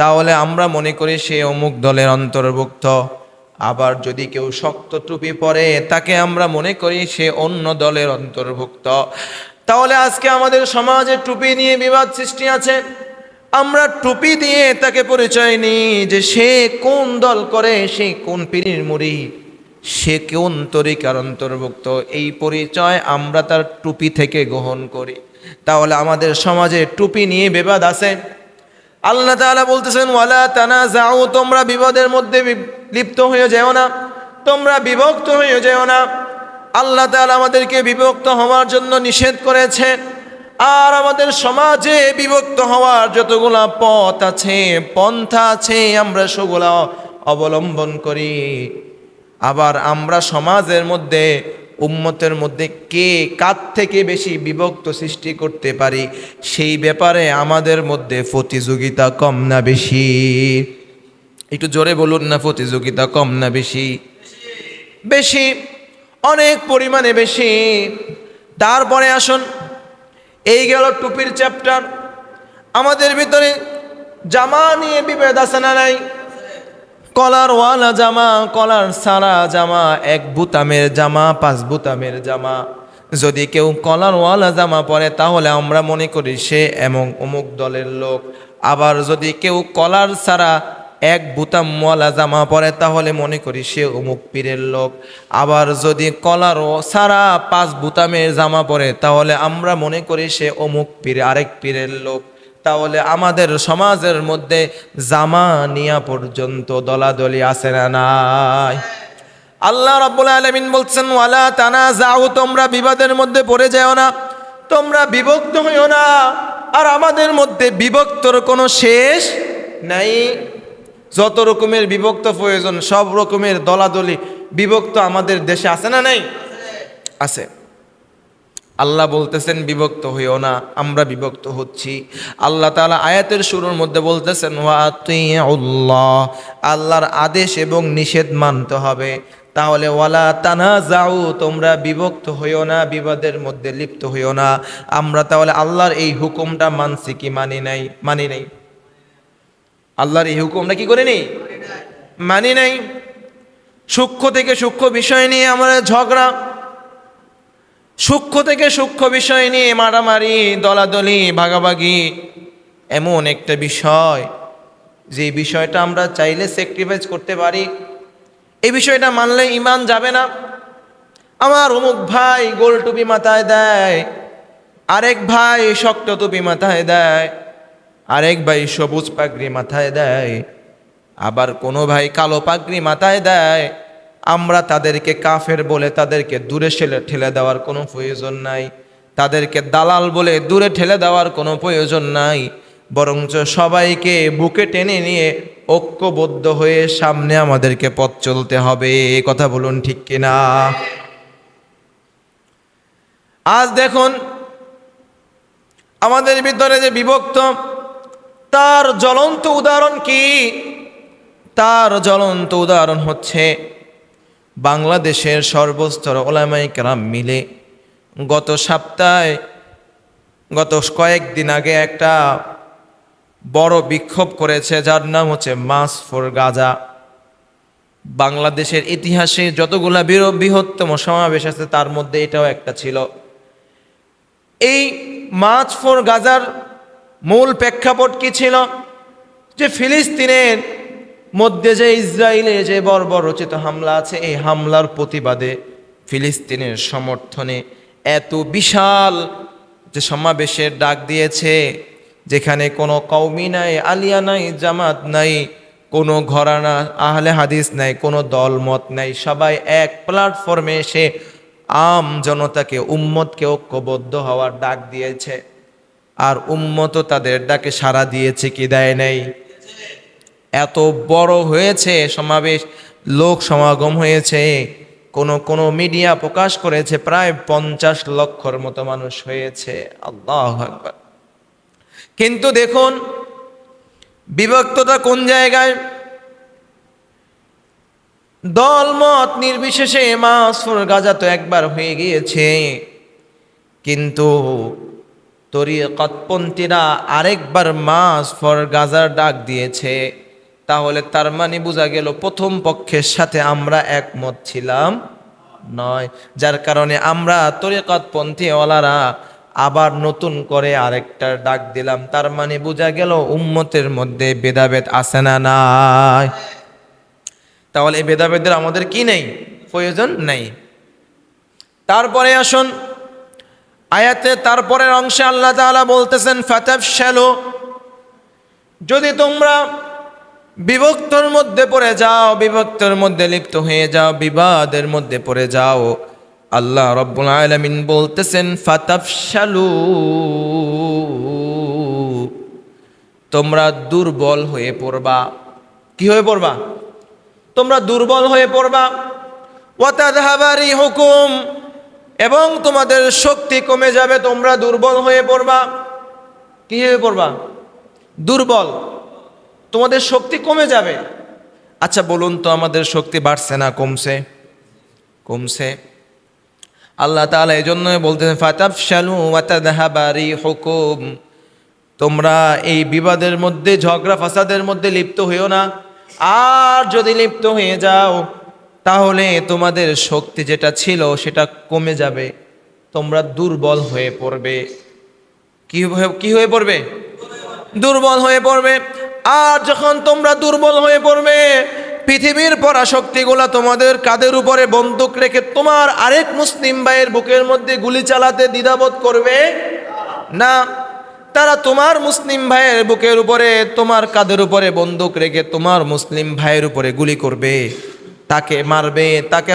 তাহলে আমরা মনে করি সে অমুক দলের অন্তর্ভুক্ত। আবার যদি কেউ শক্ত টুপি পরে, তাকে আমরা মনে করি সে অন্য দলের অন্তর্ভুক্ত। তাহলে আজকে আমাদের সমাজে টুপি নিয়ে বিবাদ সৃষ্টি আছে। আমরা টুপি দিয়ে তাকে পরিচয় নিই যে সে কোন দল করে, সে কোন পীরের মুড়ি, সে কোন তরিকার অন্তর্ভুক্ত। এই পরিচয় আমরা তার টুপি থেকে গ্রহণ করি। তাহলে আমাদের সমাজে টুপি নিয়ে বিবাদ আছে। আল্লাহ তাআলা বলতেছেন, ওয়ালা তানা যাও তোমরা বিবাদের মধ্যে লিপ্ত হয়ে যেও না। তোমরা বিভক্ত হয়ে যেও না। আল্লাহ তাআলা আমাদেরকে বিভক্ত হওয়ার জন্য নিষেধ করেছে। আর আমাদের সমাজে বিভক্ত হওয়ার যতগুলা পথ আছে, পন্থা আছে, আমরা সেগুলা অবলম্বন করি। আবার আমরা সমাজের মধ্যে উম্মতের মধ্যে কে কার থেকে বেশি বিভক্ত সৃষ্টি করতে পারি, সেই ব্যাপারে আমাদের মধ্যে প্রতিযোগিতা কম না বেশি। একটু জোরে বলুন না, প্রতিযোগিতা কম না বেশি? বেশি, অনেক পরিমাণে বেশি। তারপরে আসুন, এই গেল টুপির চ্যাপ্টার আমাদের ভিতরে জামা নিয়ে বিভেদ আছে না নাই? কলার ওয়ালা জামা, কলার সারা জামা, এক বুতামের জামা, পাঁচ বুতামের জামা। যদি কেউ কলার ওয়ালা জামা পরে, তাহলে আমরা মনে করি সে এমন অমুক দলের লোক। আবার যদি কেউ কলার ছাড়া এক বুতামওয়ালা জামা পরে, তাহলে মনে করি সে অমুক পীরের লোক। আবার যদি কলার সারা পাঁচ বুতামের জামা পরে, তাহলে আমরা মনে করি সে অমুক পীর, আরেক পীরের লোক। তাহলে আমাদের সমাজের মধ্যে জামা নিয়া পর্যন্ত দলাদলি আছে না নাই? আল্লাহ রাব্বুল আলামিন বলছেন, ওয়ালা তানা যাও তোমরা বিবাদের মধ্যে পড়ে যাও না, তোমরা বিভক্ত হইও না, আর আমাদের মধ্যে বিভক্তর কোনো শেষ নাই। যত রকমের বিভক্ত প্রয়োজন, সব রকমের দলাদলি বিভক্ত আমাদের দেশে আছে না নাই? আছে। আল্লাহ বলতেছেন, বিভক্ত হইও না, আমরা বিভক্ত হচ্ছি। আল্লাহ তাআলা আয়াতের শুরুর মধ্যে বলতেছেন ওয়াতিউল্লাহ আল্লাহর আদেশ এবং নিষেধ মানতে হবে। তাহলে, ওয়ালা তানা যাও তোমরা বিভক্ত হইও না, বিবাদের মধ্যে লিপ্ত হইও না। আমরা তাহলে আল্লাহর এই হুকুমটা মানছি কি, মানি নাই? মানি নাই। আল্লাহর এই হুকুমটা কি করে নেই মানি নাই। সূক্ষ্ম থেকে সূক্ষ্ম বিষয় নিয়ে আমরা ঝগড়া সূক্ষ্ম থেকে সূক্ষ্ম বিষয় নিয়ে মারামারি, দলাদলি, ভাগাভাগি এমন একটা বিষয়। যে বিষয়টা আমরা চাইলে স্যাক্রিফাইস করতে পারি, এই বিষয়টা মানলে ইমান যাবে না। আমার অমুক ভাই গোল টুপি মাথায় দেয়, আরেক ভাই শক্ত টুপি মাথায় দেয়, আরেক ভাই সবুজ পাগড়ি মাথায় দেয়, আবার কোনো ভাই কালো পাগড়ি মাথায় দেয় আমরা তাদেরকে কাফের বলে তাদেরকে দূরে ঠেলে ঠেলে দেওয়ার কোনো প্রয়োজন নাই। তাদেরকে দালাল বলে দূরে ঠেলে দেওয়ার কোনো প্রয়োজন নাই। বরঞ্চ সবাইকে বুকে টেনে নিয়ে ঐক্যবদ্ধ হয়ে সামনে আমাদেরকে পথ চলতে হবে। এ কথা বলুন ঠিক কিনা? আজ দেখুন, আমাদের ভিতরে যে বিভক্ত, তার জ্বলন্ত উদাহরণ কি? তার জ্বলন্ত উদাহরণ হচ্ছে বাংলাদেশের সর্বস্তর ওলামাই মিলে গত সপ্তাহে, গত কয়েকদিন আগে একটা বড় বিক্ষোভ করেছে, যার নাম হচ্ছে মাস ফর গাজা। বাংলাদেশের ইতিহাসে যতগুলা বৃহ- বৃহত্তম সমাবেশ আছে, তার মধ্যে এটাও একটা ছিল। এই মাছ ফর গাজার মূল প্রেক্ষাপট কি ছিল? যে ফিলিস্তিনের মধ্যে যে ইসরায়েলে যে বর্বর রচিত হামলা আছে, এই হামলার প্রতিবাদে ফিলিস্তিনের সমর্থনে এত বিশাল যে সমাবেশের ডাক দিয়েছে, যেখানে কোনো কৌমি নাই, আলিয়া নাই, জামাত নাই, কোনো ঘরানা আহলে হাদিস নাই, কোনো দলমত নাই, সবাই এক প্ল্যাটফর্মে এসে আম জনতাকে, উম্মতকে ঐক্যবদ্ধ হওয়ার ডাক দিয়েছে। আর উম্মত তাদের ডাকে সাড়া দিয়েছে কি দেয় নাই? এত বড় হয়েছে সমাবেশ, লোক সমাগম হয়েছে। কোন কোন মিডিয়া প্রকাশ করেছে, প্রায় পঞ্চাশ লক্ষর মতো মানুষ হয়েছে। আল্লাহ আকবার। কিন্তু দেখুন বিভক্ততা কোন জায়গায়? দলমত নির্বিশেষে মাসুর গাজা তো একবার হয়ে গিয়েছে। কিন্তু তরিকতপন্থীরা আরেকবার মাস ফর গাজার ডাক দিয়েছে। তাহলে তার মানে বোঝা গেল প্রথম পক্ষের সাথে আমরা একমত ছিলাম নয়। যার কারণে আমরা তরিকতপন্থী ওলারা আবার নতুন করে আরেকটার ডাক দিলাম। তার মানে বোঝা গেল উম্মতের মধ্যে ভেদাভেদ আছে না নাই। তাহলে এই ভেদাভেদের আমাদের কি নেই? প্রয়োজন নেই। তারপরে আসুন, আয়াতে তারপরের অংশে আল্লাহ তাআলা বলতেছেন ফাতাফ শ্যালো যদি তোমরা বিভক্তর মধ্যে পড়ে যাও, বিভক্তর মধ্যে লিপ্ত হয়ে যাও, বিবাদের মধ্যে পড়ে যাও। আল্লাহ রব্বুল আলামিন বলতেছেন, ফাতাফশালু। তোমরা দুর্বল হয়ে পড়বা। কি হয়ে পড়বা? তোমরা দুর্বল হয়ে পড়বা। ওয়াতাদহাবারি হুকুম এবং তোমাদের শক্তি কমে যাবে, তোমরা দুর্বল হয়ে পড়বা। কি হয়ে পড়বা? দুর্বল। তোমাদের শক্তি কমে যাবে। আচ্ছা বলুন তো, আমাদের শক্তি বাড়ছে না, কমছে? কমছে। আল্লাহ তাআলা এই জন্য বলতেছেন ফাতাব শালু ওয়াতাদহাবারি হুকুম তোমরা এই বিবাদের মধ্যে, ঝগড়া ফাসাদের মধ্যে লিপ্ত হইও না। আর যদি লিপ্ত হয়ে যাও, তাহলে তোমাদের শক্তি যেটা ছিল, সেটা কমে যাবে। তোমরা দুর্বল হয়ে পড়বে। কি হয়ে পড়বে? দুর্বল হয়ে পড়বে। আর যখন তোমরা দুর্বল হয়ে পড়বে, পৃথিবীর পরাশক্তিগুলা তোমাদের কাদের উপরে বন্দুক রেখে তোমার আরেক মুসলিম ভাইয়ের বুকের মধ্যে গুলি চালাতে দ্বিধাবোধ করবে? না, তারা তোমার মুসলিম ভাইয়ের বুকের উপরে, তোমার কাদের উপরে বন্দুক রেখে তোমার মুসলিম ভাইয়ের উপরে গুলি করবে? তাকে মারবে, তাকে